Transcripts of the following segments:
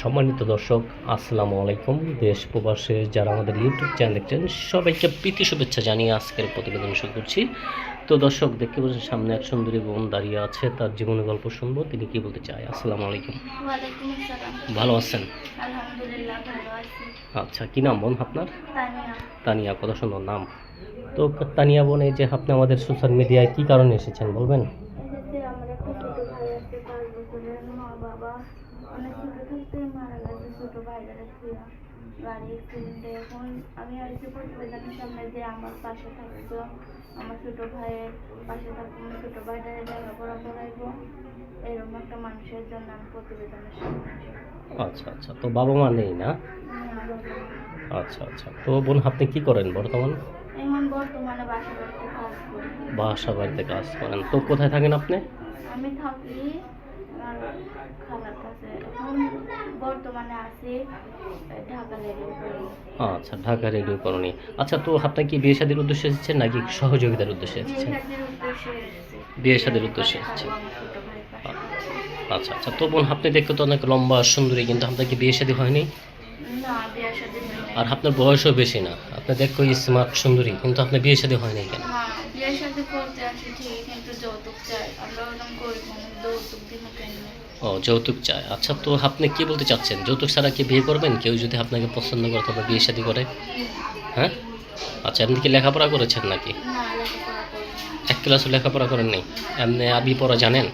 সম্মানিত দর্শক আসসালামু আলাইকুম। দেশ প্রবাসে যারা আমাদের ইউটিউব চ্যানেল দেখছেন সবাইকে প্রীতি শুভেচ্ছা জানিয়ে আজকের প্রতিবেদন শুরু করছি। তো দর্শক দেখতে পাচ্ছেন সামনে এক সুন্দরী বোন দাঁড়িয়ে আছে তার জীবনের গল্প শুনব। তিনি কি বলতে চায়? আসসালামু আলাইকুম। ভালো আছেন? আচ্ছা কি নাম বোন আপনার? তানিয়া। কত সুন্দর নাম। তো তানিয়া বোন এই যে আপনি আমাদের সোশ্যাল মিডিয়ায় কি কারণে এসেছেন বলবেন? বাবা অনেক ছোট থাকতে মারা এখন আমি আর সামনে যে আমার পাশে থাকতো আমার ছোট ভাইয়ের পাশে থাকব আমার ছোট ভাইটা লেখাপড়া করাইবো এরকম একটা মানুষের জন্য আমি প্রতিবেদনের আচ্ছা আচ্ছা। তো বাবা মা নেই না? আচ্ছা আচ্ছা। তো বোন, আপনি কি করেন বর্তমান? বাসা বাড়িতে কাজ করেন। তো কোথায় থাকেন আপনি? আমি থাকি আচ্ছা ঢাকা রেডিও কলোনি। আচ্ছা তো আপনি কি বিয়ে শাদীর উদ্দেশ্যে এসেছেন নাকি সহযোগিতার উদ্দেশ্যে এসেছেন? বিয়ে শাদীর উদ্দেশ্যে এসেছেন। পাশে। আচ্ছা আচ্ছা তো বোন আপনি দেখতে তো অনেক লম্বা সুন্দরী কিন্তু আপনার কি বিয়ে শাদী হয়নি? আর আপনার বয়সও বেশি না। আপনি দেখো স্মার্ট সুন্দরী কিন্তু আপনার বিয়ে শাদী হয়নি কেন? বিয়ে শাদী করতে আসি ঠিক কিন্তু যৌতুক চাই। আমরা ওরকম ও যৌতুক চায়। আচ্ছা তো আপনি কি বলতে চাচ্ছেন? যৌতুক ছাড়া কি বিয়ে করবেন? কেউ যদি আপনাকে পছন্দ করে তবে বিয়ে শাদী করে? হ্যাঁ? আচ্ছা আপনি কি লেখাপড়া করেছেন নাকি? এক ক্লাসও লেখাপড়া করেন নেই? এমনি আরবি পড়া জানেন।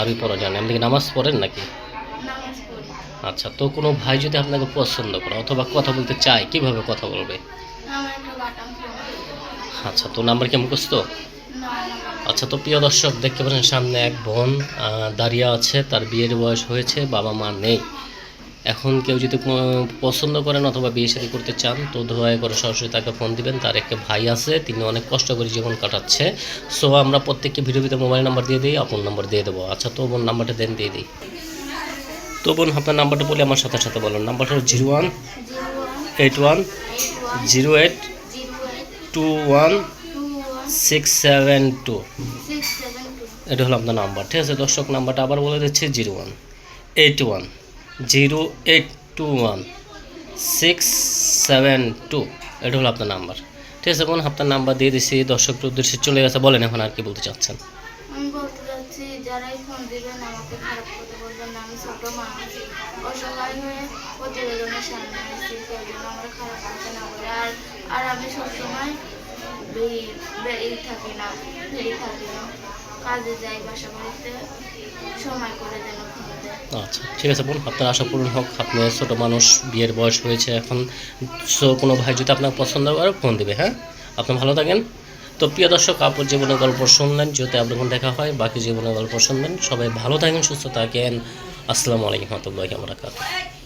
আরবি পড়া জানেন। আপনি কি নামাজ পড়েন নাকি? আচ্ছা তো কোনো ভাই যদি আপনাকে পছন্দ করে অথবা কথা বলতে চায় কীভাবে কথা বলবে? আচ্ছা তো নাম্বার কি মুখস্থ? আচ্ছা তো প্রিয় দর্শক দেখতে পাচ্ছেন সামনে এক বোন দাঁড়িয়ে আছে। তার বিয়ের বয়স হয়েছে বাবা মা নেই। এখন কেউ যদি পছন্দ করেন অথবা বিয়ে শাদী করতে চান তো দয়া করে সরাসরি তাকে ফোন দিবেন। তার একটা ভাই আছে তিনি অনেক কষ্ট করে জীবন কাটাচ্ছে। সো আমরা প্রত্যেককে ভিডিও ভিতরে মোবাইল নাম্বার দিয়ে দিই আপন নাম্বার দিয়ে দেবো। আচ্ছা তো বোন নাম্বারটা দেন দিয়ে দিই। তো বোন আপনার নাম্বারটা বলে আমার সাথে সাথে বলুন। নাম্বারটা হলো zero one eight one zero eight two one six seven two এটা হলো আপনার নাম্বার ঠিক আছে? দর্শক নাম্বারটা আবার বলে দিচ্ছি zero one eight one zero eight two one six seven two এটা হলো আপনার নাম্বার। ঠিক আছে বোন আপনার নাম্বার দিয়ে দিচ্ছি দর্শকের উদ্দেশ্যে চলে গেছে। বলেন এখন আর কি বলতে চাচ্ছেন। আমি বলতে চাচ্ছি যারাই ফোন দিবেন আমাকে খারাপ কথা বলবেন আমি ছোট মানুষ অসহায় হয়ে প্রতিবেদনের সামনে আসছি সেই জন্য আমরা খারাপ কথা না বলে। আর আর আমি সবসময় এই থাকি না ফ্রি থাকি না কাজে যাই বাসা বাড়িতে সময় করে দেয় আচ্ছা ঠিক আছে বোন, আপনার আশা পূরণ হোক। আপনি ছোটো মানুষ, বিয়ের বয়স হয়েছে, এখন কোনো ভাই যদি আপনার পছন্দ করে ফোন দেবে হ্যাঁ? আপনি ভালো থাকেন। তো প্রিয় দর্শক, আপুর জীবনের গল্প শুনলেন যদি আপনার দেখা হয়, বাকি জীবনের গল্প শুনবেন। সবাই ভালো থাকেন, সুস্থ থাকেন। আসসালামু আলাইকুম রহমতুল্লাহি বারাকাতুহু।